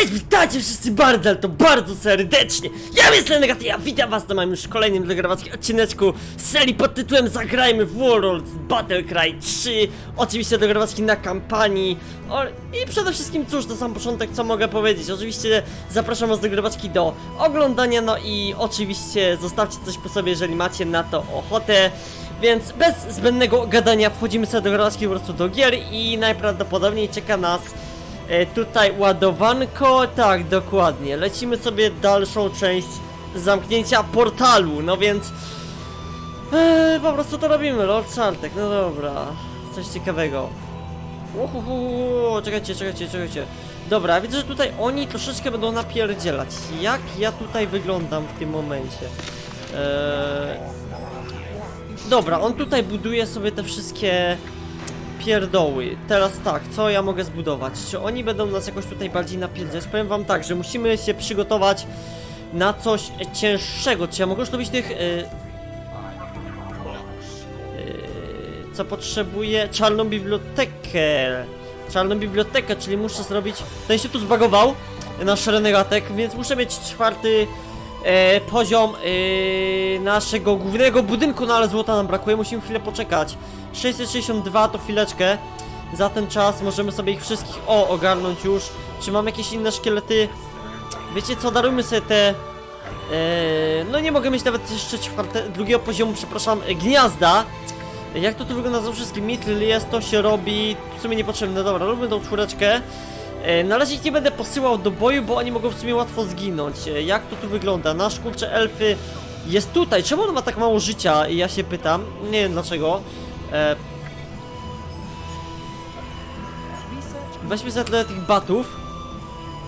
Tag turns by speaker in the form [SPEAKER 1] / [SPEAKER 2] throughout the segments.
[SPEAKER 1] Cześć, witajcie wszyscy bardzo, ale to bardzo serdecznie! Ja jestem Negaty, ja witam was na moim już kolejnym dograwackim odcineczku z serii pod tytułem Zagrajmy w Warlords Battle Cry 3 Oczywiście dograwacki na kampanii. O, I przede wszystkim cóż, to sam początek, co mogę powiedzieć? Oczywiście zapraszam was dograwacki do oglądania, no i oczywiście zostawcie coś po sobie, jeżeli macie na to ochotę. Więc bez zbędnego gadania wchodzimy sobie do grawacki po prostu do gier i najprawdopodobniej czeka nas E, tutaj ładowanko, tak, dokładnie. Lecimy sobie dalszą część zamknięcia portalu, no więc... E, po prostu to robimy, Lord Czartek, no dobra. Coś ciekawego. Uhuhu, czekajcie, czekajcie, czekajcie. Dobra, widzę, że tutaj oni troszeczkę będą napierdzielać. Jak ja tutaj wyglądam w tym momencie? Eee... Dobra, on tutaj buduje sobie te wszystkie pierdoły. Teraz tak, co ja mogę zbudować? Czy oni będą nas jakoś tutaj bardziej napierdziać? Powiem wam tak, że musimy się przygotować na coś cięższego. Czy ja mogę już robić tych... Yy, yy, co potrzebuję? Czarną bibliotekę. Czarną bibliotekę, czyli muszę zrobić... Ten się tu zbagował, nasz renegatek, więc muszę mieć czwarty e, poziom e, naszego głównego budynku, no ale złota nam brakuje, musimy chwilę poczekać. 662 to chwileczkę. Za ten czas możemy sobie ich wszystkich, o, ogarnąć już. Czy mam jakieś inne szkielety? Wiecie co, darujmy sobie te... E, no nie mogę mieć nawet jeszcze czwarte, drugiego poziomu, przepraszam, e, gniazda. Jak to tu wygląda za wszystkim? Mitryl jest, to się robi, w sumie niepotrzebne, dobra, róbmy tą czwóreczkę. E, Na razie ich nie będę posyłał do boju, bo oni mogą w sumie łatwo zginąć. Jak to tu wygląda? Nasz kurczę elfy jest tutaj. Czemu on ma tak mało życia? Ja się pytam. Nie wiem dlaczego. E, Weźmy sobie tyle tych batów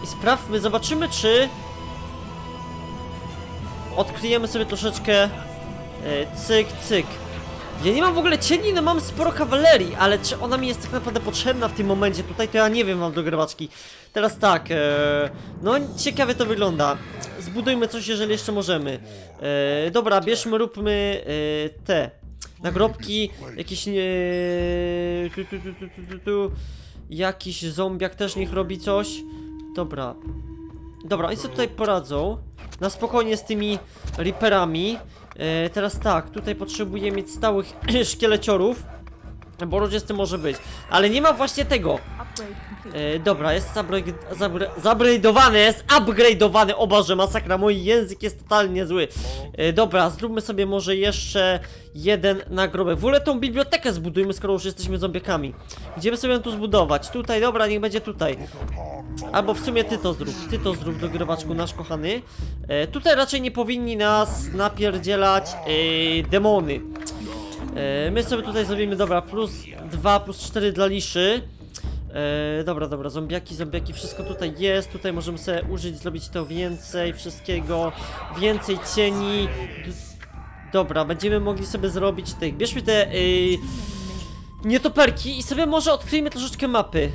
[SPEAKER 1] i sprawdźmy, zobaczymy czy odkryjemy sobie troszeczkę e, cyk, cyk. Ja nie mam w ogóle cieni, no mam sporo kawalerii, ale czy ona mi jest tak naprawdę potrzebna w tym momencie tutaj, to ja nie wiem, mam do grywaczki. Teraz tak, e, no ciekawie to wygląda. Zbudujmy coś, jeżeli jeszcze możemy. E, dobra, bierzmy, róbmy e, te nagrobki, jakieś nie... Tu, tu, tu, tu, tu, tu, tu. Jakiś zombiak też niech robi coś. Dobra. Dobra, oni sobie tutaj poradzą. Na spokojnie z tymi riperami. E, teraz tak, tutaj potrzebuję mieć stałych szkieleciorów. Bo różnie może być. Ale nie ma właśnie tego. E, dobra, jest zabre- zabre- zabraidowany, jest upgrade'owany. O Boże, masakra, mój język jest totalnie zły. E, dobra, zróbmy sobie może jeszcze jeden nagrobek. W ogóle tą bibliotekę zbudujmy, skoro już jesteśmy zombiekami. Gdzie by sobie ją tu zbudować? Tutaj, dobra, niech będzie tutaj. Albo w sumie ty to zrób, ty to zrób do grywaczku, nasz kochany. E, tutaj raczej nie powinni nas napierdzielać e, demony. E, my sobie tutaj zrobimy, dobra, plus 2, plus 4 dla liszy. E, dobra, dobra, zombiaki, zombiaki, wszystko tutaj jest. Tutaj możemy sobie użyć, zrobić to więcej, wszystkiego, więcej cieni. D dobra, będziemy mogli sobie zrobić tych. Bierzmy te yy, nietoperki i sobie może odkryjmy troszeczkę mapy.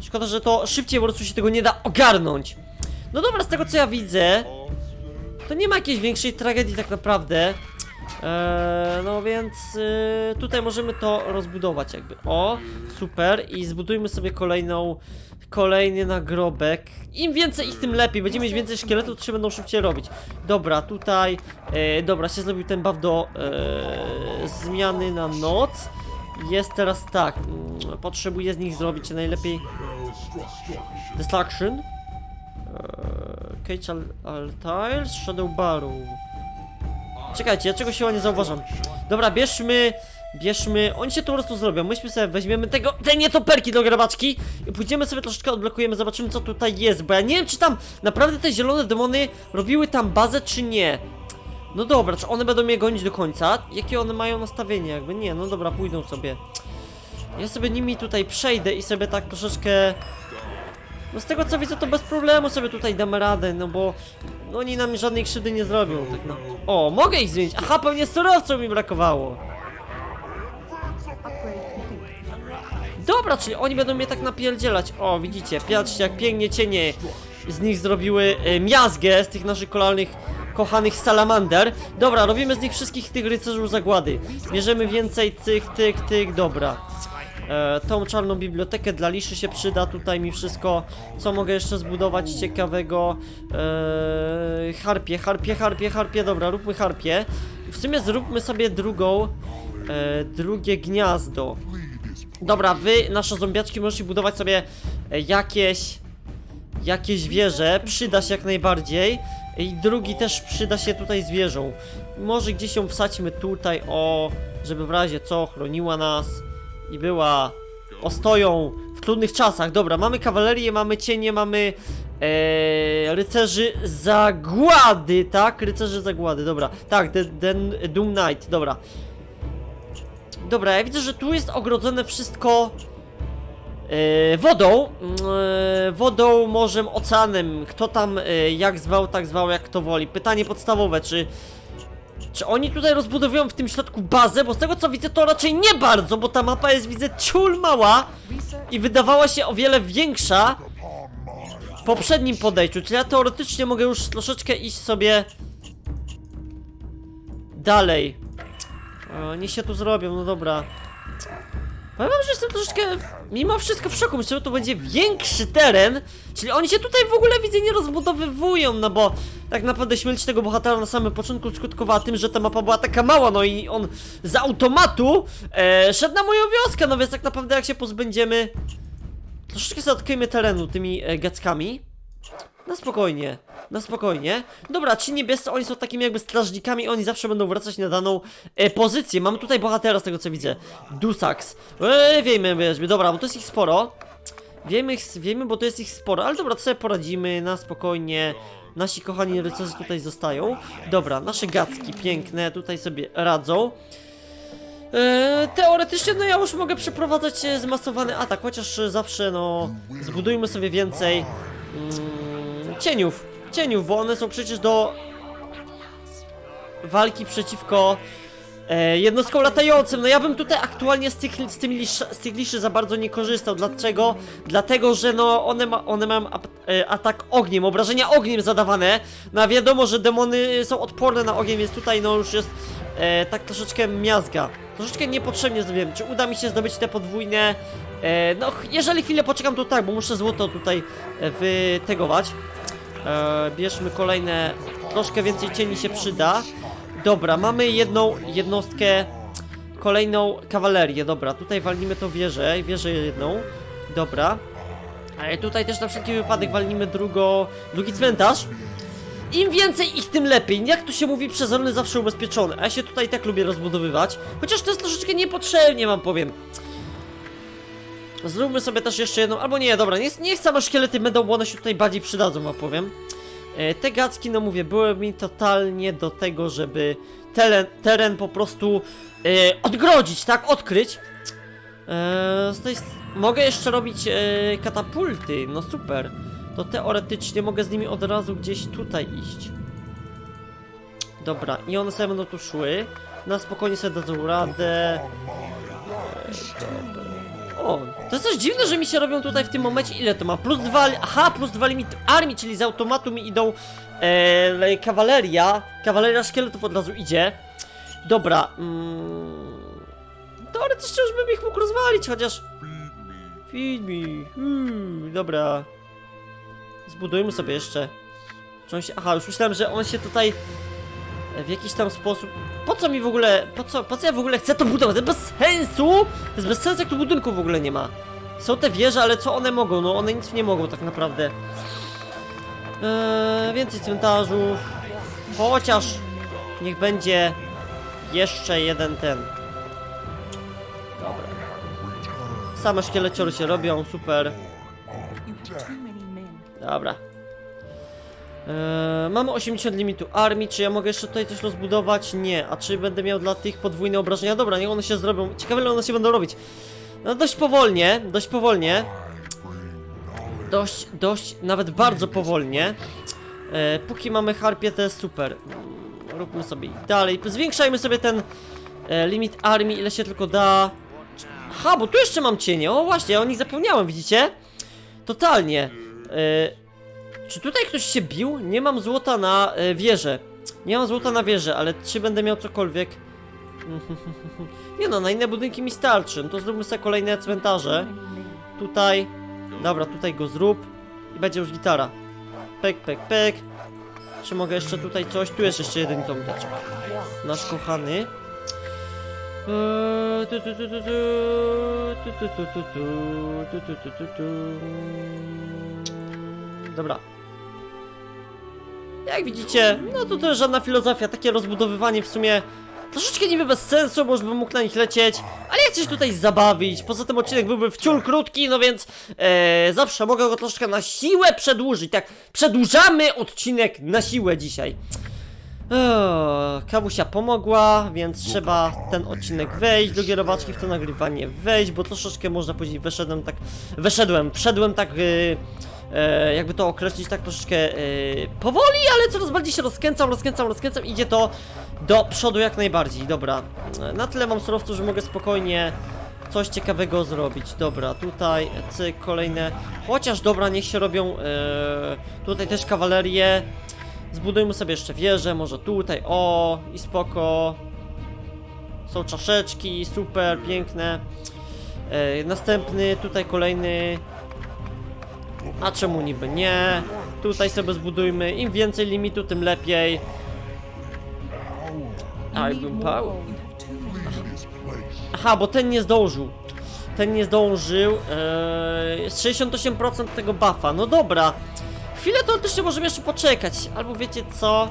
[SPEAKER 1] Szkoda, że to szybciej po prostu się tego nie da ogarnąć. No dobra, z tego co ja widzę, to nie ma jakiejś większej tragedii tak naprawdę. Eee, no więc y, tutaj możemy to rozbudować jakby. O, super. I zbudujmy sobie kolejną, kolejny nagrobek. Im więcej ich, tym lepiej. Będziemy mieć więcej szkieletów, to się będą szybciej robić. Dobra, tutaj, e, dobra, się zrobił ten buff do e, zmiany na noc. Jest teraz tak, mm, potrzebuję z nich zrobić najlepiej Destruction. Eee, Cage al Altiles, Shadow Barrow. Czekajcie, ja czegoś chyba nie zauważam. Dobra, bierzmy, bierzmy, oni się tu po prostu zrobią, myśmy sobie weźmiemy tego, te nietoperki do grabaczki i pójdziemy sobie troszeczkę odblokujemy, zobaczymy co tutaj jest, bo ja nie wiem czy tam naprawdę te zielone demony robiły tam bazę czy nie. No dobra, czy one będą mnie gonić do końca? Jakie one mają nastawienie jakby? Nie, no dobra, pójdą sobie. Ja sobie nimi tutaj przejdę i sobie tak troszeczkę... No z tego co widzę to bez problemu sobie tutaj damy radę, no bo oni nam żadnej krzywdy nie zrobią, tak no. O, mogę ich zmienić! Aha, pewnie surowców mi brakowało. Dobra, czyli oni będą mnie tak napierdzielać. O, widzicie, patrzcie jak pięknie cienie z nich zrobiły e, miazgę, z tych naszych kolalnych, kochanych salamander. Dobra, robimy z nich wszystkich tych rycerzy zagłady. Bierzemy więcej tych, tych, tych, dobra. E, tą czarną bibliotekę dla liszy się przyda tutaj mi wszystko. Co mogę jeszcze zbudować ciekawego? E, harpie, harpie, harpie, harpie, dobra, róbmy harpie. W sumie zróbmy sobie drugą, e, drugie gniazdo. Dobra, wy, nasze zombiaczki, możecie budować sobie e, jakieś jakieś wieże, przyda się jak najbardziej. I drugi też przyda się tutaj z wieżą. Może gdzieś ją wsadźmy tutaj, o, żeby w razie co chroniła nas i była ostoją w trudnych czasach. Dobra, mamy kawalerię, mamy cienie, mamy e, rycerzy zagłady, tak? Rycerzy zagłady, dobra. Tak, den, Doom Knight, dobra. Dobra, ja widzę, że tu jest ogrodzone wszystko e, wodą, mm, e, wodą, morzem, oceanem. Kto tam e, jak zwał, tak zwał, jak kto woli. Pytanie podstawowe, czy czy oni tutaj rozbudowują w tym środku bazę? Bo z tego co widzę to raczej nie bardzo, bo ta mapa jest widzę ciul mała i wydawała się o wiele większa w poprzednim podejściu. Czyli ja teoretycznie mogę już troszeczkę iść sobie dalej. O, niech się tu zrobią, no dobra. Powiem wam, że jestem troszeczkę, mimo wszystko w szoku, myślę, że to będzie większy teren, czyli oni się tutaj w ogóle widzę nie rozbudowywują, no bo tak naprawdę śmierć tego bohatera na samym początku skutkowała tym, że ta mapa była taka mała, no i on z automatu e, szedł na moją wioskę, no więc tak naprawdę jak się pozbędziemy, troszeczkę odkryjmy terenu tymi e, gackami. Na spokojnie, na spokojnie. Dobra, ci niebiescy, oni są takimi jakby strażnikami, oni zawsze będą wracać na daną e, pozycję. Mamy tutaj bohatera z tego co widzę. Dusax. Eee, wiemy, wiesz, dobra, bo to jest ich sporo. Wiemy, wiemy, bo to jest ich sporo, ale dobra, to sobie poradzimy na spokojnie. Nasi kochani rycerze tutaj zostają. Dobra, nasze gacki piękne tutaj sobie radzą. Eee, teoretycznie, no ja już mogę przeprowadzać e, zmasowany atak, chociaż zawsze, no, zbudujmy sobie więcej mm, cieniów. Cieniów, bo one są przecież do walki przeciwko e, jednostkom latającym. No ja bym tutaj aktualnie z tych, z, tym lisz, z tych liszy za bardzo nie korzystał. Dlaczego? Dlatego, że no one, ma, one mają e, atak ogniem, obrażenia ogniem zadawane. No a wiadomo, że demony są odporne na ogień, więc tutaj no już jest e, tak troszeczkę miazga. Troszeczkę niepotrzebnie zrobiłem. Czy uda mi się zdobyć te podwójne... E, no, jeżeli chwilę poczekam, to tak, bo muszę złoto tutaj e, wytegować. E, bierzmy kolejne... Troszkę więcej cieni się przyda. Dobra, mamy jedną jednostkę... Kolejną kawalerię, dobra, tutaj walnimy tą wieżę, wieżę jedną. Dobra. Ale tutaj też na wszelki wypadek walnimy drugo, drugi cmentarz. Im więcej ich, tym lepiej. Jak to się mówi, przezorny zawsze ubezpieczony. A ja się tutaj tak lubię rozbudowywać. Chociaż to jest troszeczkę niepotrzebnie, wam powiem. Zróbmy sobie też jeszcze jedną, albo nie, dobra, niech, niech same szkielety będą, bo one się tutaj bardziej przydadzą, wam powiem. E, te gacki, no mówię, były mi totalnie do tego, żeby teren, teren po prostu e, odgrodzić, tak, odkryć. E, mogę jeszcze robić e, katapulty, no super. To teoretycznie mogę z nimi od razu gdzieś tutaj iść. Dobra, i one sobie będą tu szły. Na spokojnie sobie dadzą radę. O, to jest też dziwne, że mi się robią tutaj w tym momencie. Ile to ma? Plus dwa. Aha, plus dwa limit armii, czyli z automatu mi idą e, kawaleria. Kawaleria szkieletów od razu idzie. Dobra. Mm, teoretycznie już bym ich mógł rozwalić, chociaż. Feed me. Hmm, dobra. Zbudujmy sobie jeszcze. Czy on się... Aha, już myślałem, że on się tutaj w jakiś tam sposób. Po co mi w ogóle. Po co, po co ja w ogóle chcę to budować? To bez sensu! To jest bez sensu, jak tu budynku w ogóle nie ma. Są te wieże, ale co one mogą? No one nic nie mogą tak naprawdę. Eee, więcej cmentarzów. Chociaż niech będzie jeszcze jeden ten. Dobra. Same szkieleciory się robią, super. Dobra. Eee, mamy 80 limitu armii, czy ja mogę jeszcze tutaj coś rozbudować? Nie. A czy będę miał dla tych podwójne obrażenia? Dobra, niech one się zrobią. Ciekawe ile one się będą robić. No dość powolnie, dość powolnie. Dość, dość, nawet bardzo powolnie. E, póki mamy harpie, to jest super. Róbmy sobie dalej. Zwiększajmy sobie ten e, limit armii, ile się tylko da. Aha, bo tu jeszcze mam cienie. O właśnie, o nich zapomniałem, widzicie? Totalnie. E, czy tutaj ktoś się bił? Nie mam złota na e, wieżę. Nie mam złota na wieżę, ale czy będę miał cokolwiek? Nie no, na inne budynki mi starczy. No to zróbmy sobie kolejne cmentarze. Tutaj. Dobra, tutaj go zrób. I będzie już gitara. Pek, pek, pek. Czy mogę jeszcze tutaj coś? Tu jest jeszcze jeden tomteczek. Nasz kochany. Dobra. Jak widzicie, no to jest żadna filozofia, takie rozbudowywanie w sumie troszeczkę niby bez sensu, bo bym mógł na nich lecieć, ale ja chcę się tutaj zabawić, poza tym odcinek byłby wciul krótki, no więc e, zawsze mogę go troszeczkę na siłę przedłużyć, tak, przedłużamy odcinek na siłę dzisiaj. O, Kamusia pomogła, więc trzeba ten odcinek wejść, drugie robaczki w to nagrywanie wejść, bo troszeczkę można powiedzieć wyszedłem tak, wyszedłem, wszedłem tak, y, e, jakby to określić tak troszeczkę y, powoli, ale coraz bardziej się rozkręcam, rozkręcam, rozkręcam, idzie to do przodu jak najbardziej, dobra, E, na tyle mam surowców, że mogę spokojnie coś ciekawego zrobić, dobra, tutaj, cyk, kolejne, chociaż dobra, niech się robią, e, tutaj też kawalerię, Zbudujmy sobie jeszcze wieżę, może tutaj, o i spoko. Są czaszeczki, super, piękne. E, następny, tutaj kolejny. A czemu niby nie? Tutaj sobie zbudujmy, im więcej limitu, tym lepiej. A, jakbym pał. Aha, bo ten nie zdążył. Ten nie zdążył. Eee, jest 68% tego buffa. No dobra. Chwilę to też możemy jeszcze poczekać. Albo wiecie co?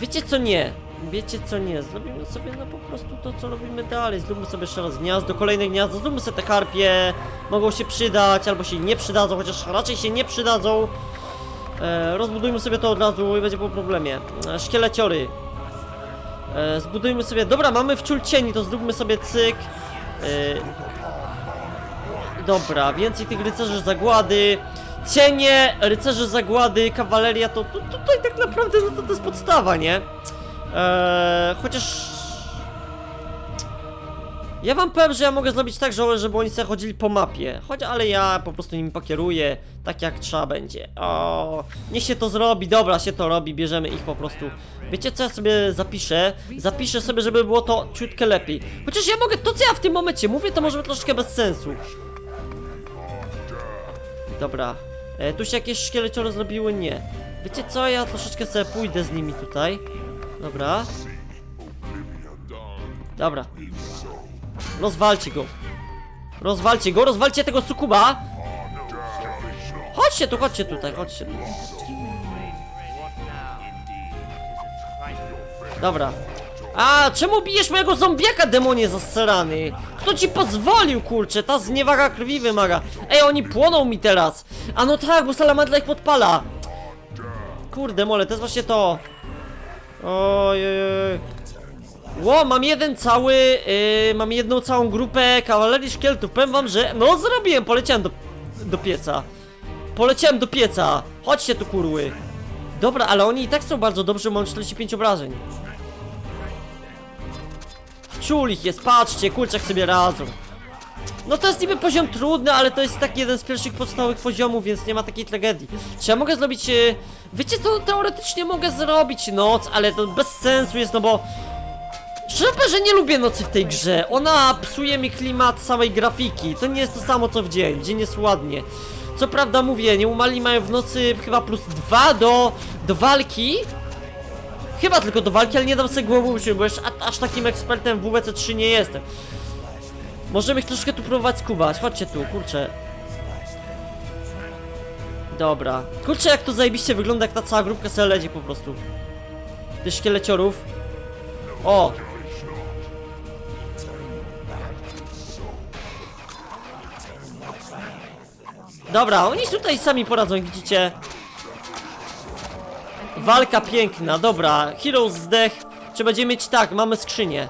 [SPEAKER 1] Wiecie co nie? Wiecie co nie? Zrobimy sobie no po prostu to, co robimy dalej. Zróbmy sobie jeszcze raz gniazdo, kolejne gniazdo. Zróbmy sobie te karpie. Mogą się przydać, albo się nie przydadzą, chociaż raczej się nie przydadzą. E, rozbudujmy sobie to od razu i będzie po problemie. E, szkieleciory. E, zbudujmy sobie. Dobra, mamy wciul cieni, to zróbmy sobie cyk. E, dobra, więcej tych rycerzy zagłady. Cienie, rycerze zagłady, kawaleria to, to tutaj tak naprawdę no to, to jest podstawa, nie? E, chociaż. Ja wam powiem, że ja mogę zrobić tak, że, żeby oni sobie chodzili po mapie. Choć, ale ja po prostu nimi pokieruję, tak jak trzeba będzie. O, niech się to zrobi, dobra, się to robi, bierzemy ich po prostu. Wiecie co ja sobie zapiszę? Zapiszę sobie, żeby było to ciutkę lepiej. Chociaż ja mogę, to co ja w tym momencie mówię, to może być troszeczkę bez sensu. Dobra. E, tu się jakieś szkieleciory zrobiły? Nie. Wiecie co, ja troszeczkę sobie pójdę z nimi tutaj. Dobra. Dobra. Rozwalcie go. Rozwalcie go, rozwalcie tego sukuba. Chodźcie tu, chodźcie tutaj, chodźcie tu. Dobra. A, czemu bijesz mojego zombiaka, demonie zasrany? Kto ci pozwolił, kurczę? Ta zniewaga krwi wymaga. Ej, oni płoną mi teraz. A no tak, bo salamandra ich podpala. Kurde, mole, to jest właśnie to. Ojej. Ło, mam jeden cały, yy, mam jedną całą grupę kawalerii szkieletów. Powiem wam, że no zrobiłem, poleciałem do, do pieca. Poleciałem do pieca. Chodźcie tu, kurły. Dobra, ale oni i tak są bardzo dobrzy, mam 45 obrażeń. Ciul ich jest, patrzcie, kurczak sobie radzą. No to jest niby poziom trudny, ale to jest tak jeden z pierwszych podstawowych poziomów, więc nie ma takiej tragedii. Czy ja mogę zrobić... E... Wiecie co, teoretycznie mogę zrobić noc, ale to bez sensu jest, no bo... Szczerze że nie lubię nocy w tej grze. Ona psuje mi klimat samej grafiki. To nie jest to samo co w dzień. Dzień jest ładnie. Co prawda mówię, nieumali mają w nocy chyba plus dwa do, do walki. Chyba tylko do walki, ale nie dam sobie głowy uciąć, bo już aż takim ekspertem w WBC 3 nie jestem. Możemy ich troszkę tu próbować skubać. Chodźcie tu, kurczę. Dobra. Kurczę, jak to zajebiście wygląda, jak ta cała grupka sobie leci po prostu. Tych szkieleciorów. O! Dobra, oni tutaj sami poradzą, widzicie. Walka piękna, dobra. Heroes zdech. Czy będziemy mieć tak, mamy skrzynię.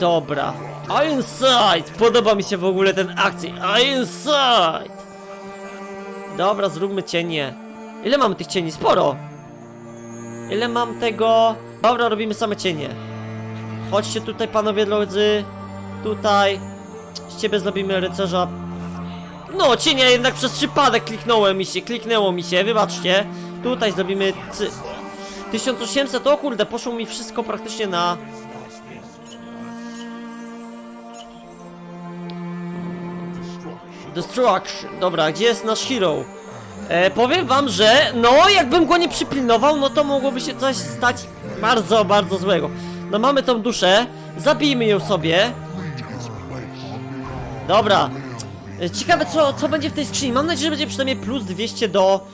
[SPEAKER 1] Dobra. Ironside! Podoba mi się w ogóle ten akcji. Ironside! Dobra, zróbmy cienie. Ile mamy tych cieni? Sporo. Ile mam tego? Dobra, robimy same cienie. Chodźcie tutaj, panowie drodzy. Tutaj. Z ciebie zrobimy rycerza. No, cienia jednak przez przypadek kliknąłem mi się, kliknęło mi się, wybaczcie. Tutaj zrobimy cy... 1800, o kurde, poszło mi wszystko praktycznie na... Destruction. Dobra, gdzie jest nasz hero? E, powiem wam, że no jakbym go nie przypilnował, no to mogłoby się coś stać bardzo, bardzo złego. No mamy tą duszę, zabijmy ją sobie. Dobra. E, Ciekawe co, co będzie w tej skrzyni. Mam nadzieję, że będzie przynajmniej plus 200 do,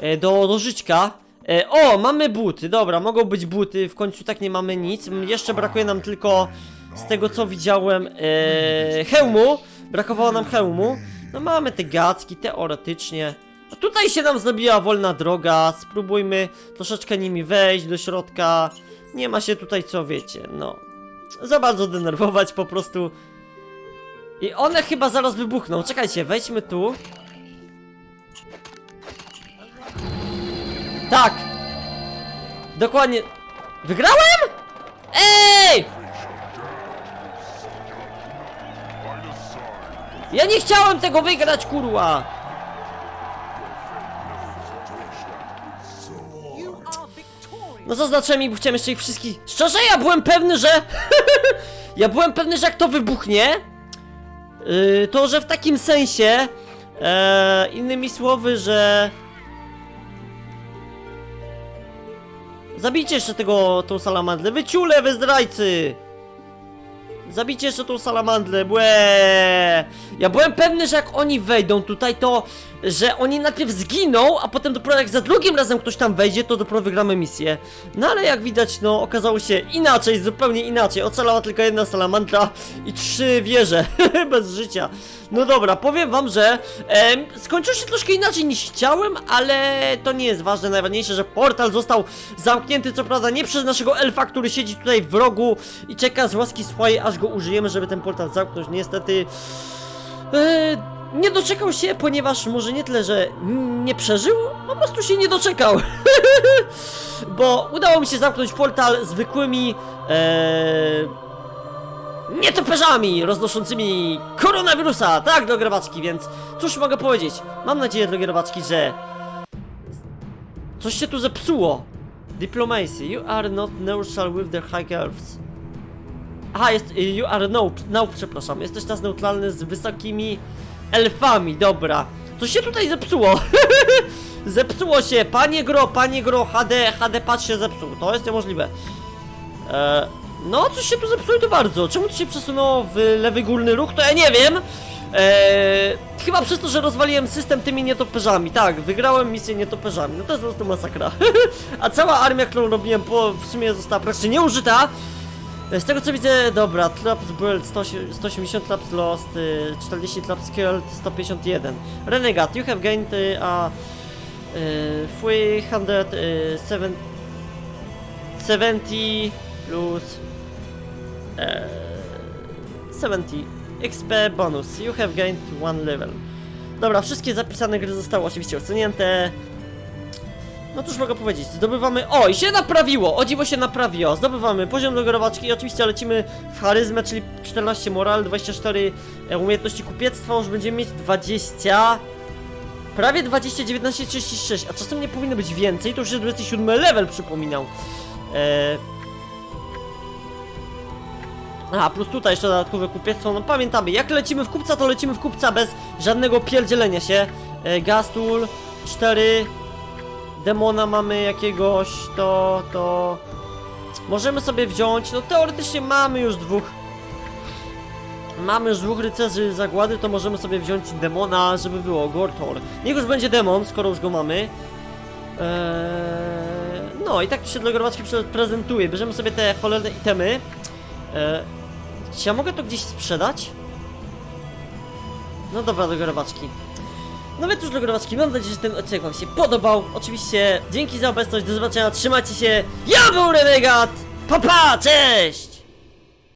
[SPEAKER 1] e, do, do żyćka. E, o, mamy buty, dobra, mogą być buty, w końcu tak nie mamy nic. Jeszcze brakuje nam tylko, z tego co widziałem, e, hełmu. Brakowało nam hełmu. No mamy te gacki, teoretycznie. A tutaj się nam zrobiła wolna droga, spróbujmy troszeczkę nimi wejść do środka. Nie ma się tutaj co, wiecie, no. Za bardzo denerwować po prostu. I one chyba zaraz wybuchną. Czekajcie, wejdźmy tu. Tak! Dokładnie. Wygrałem? Ej! Ja nie chciałem tego wygrać, kurwa! No zaznaczyłem i chciałem jeszcze ich wszystkich. Szczerze, ja byłem pewny, że. ja byłem pewny, że jak to wybuchnie. Yy, to, że w takim sensie. E, innymi słowy, że. Zabijcie jeszcze tego, tą salamandrę. Wyciule, wy zdrajcy! Zabijcie jeszcze tą salamandrę, błe! Ja byłem pewny, że jak oni wejdą tutaj, to że oni najpierw zginą, a potem dopiero jak za drugim razem ktoś tam wejdzie, to dopiero wygramy misję. No ale jak widać, no okazało się inaczej, zupełnie inaczej. Ocalała tylko jedna salamandra i trzy wieże bez życia. No dobra, powiem wam, że em, skończyło się troszkę inaczej niż chciałem, ale to nie jest ważne. Najważniejsze, że portal został zamknięty, co prawda nie przez naszego elfa, który siedzi tutaj w rogu i czeka z łaski swojej, aż go użyjemy, żeby ten portal zamknąć. Niestety... E, nie doczekał się, ponieważ może nie tyle, że nie przeżył, po prostu się nie doczekał. Bo udało mi się zamknąć portal zwykłymi e, nietoperzami roznoszącymi koronawirusa, tak, drogie robaczki, więc cóż mogę powiedzieć? Mam nadzieję, drogie robaczki, że coś się tu zepsuło. Diplomacy, you are not neutral with the high elves. Aha, jest, you are no, no, przepraszam, jesteś teraz neutralny z wysokimi elfami, dobra. Coś się tutaj zepsuło. zepsuło się, panie gro, panie gro, HD, HD patrz się zepsuł, to jest niemożliwe. E, no, coś się tu zepsuło i to bardzo. Czemu to się przesunęło w lewy górny ruch, to ja nie wiem. Eee, chyba przez to, że rozwaliłem system tymi nietoperzami. Tak, wygrałem misję nietoperzami. No to jest po prostu masakra. A cała armia, którą robiłem, po, w sumie została praktycznie nieużyta. E, Z tego co widzę, dobra, traps build 100 180 traps lost, y, 40 traps killed, 151. Renegade, you have gained y, a y, 307 70 plus 70 XP bonus. You have gained one level. Dobra, wszystkie zapisane gry zostały oczywiście ocenięte. No cóż mogę powiedzieć, zdobywamy... O, i się naprawiło! O dziwo się naprawiło. Zdobywamy poziom do gorowaczki i oczywiście lecimy w charyzmę, czyli 14 moral, 24 e, umiejętności kupiectwa, już będziemy mieć 20... Prawie 20, 19, 36, a czasem nie powinno być więcej, to już jest 27 level, przypominał. Eee... A, plus tutaj jeszcze dodatkowe kupiectwo, no pamiętamy, jak lecimy w kupca, to lecimy w kupca bez żadnego pierdzielenia się. E, Gastul, 4, demona mamy jakiegoś, to, to... Możemy sobie wziąć, no teoretycznie mamy już dwóch... Mamy już dwóch rycerzy zagłady, to możemy sobie wziąć demona, żeby było, Gortor. Niech już będzie demon, skoro już go mamy. Eee, no i tak się dla grobaczki prze- prezentuje. Bierzemy sobie te cholerne itemy. Eee, czy ja mogę to gdzieś sprzedać? No dobra, do grobaczki. No więc już do grobaczki, mam nadzieję, że ten odcinek wam się podobał. Oczywiście dzięki za obecność, do zobaczenia, trzymajcie się. Ja był Renegat! Pa pa, cześć!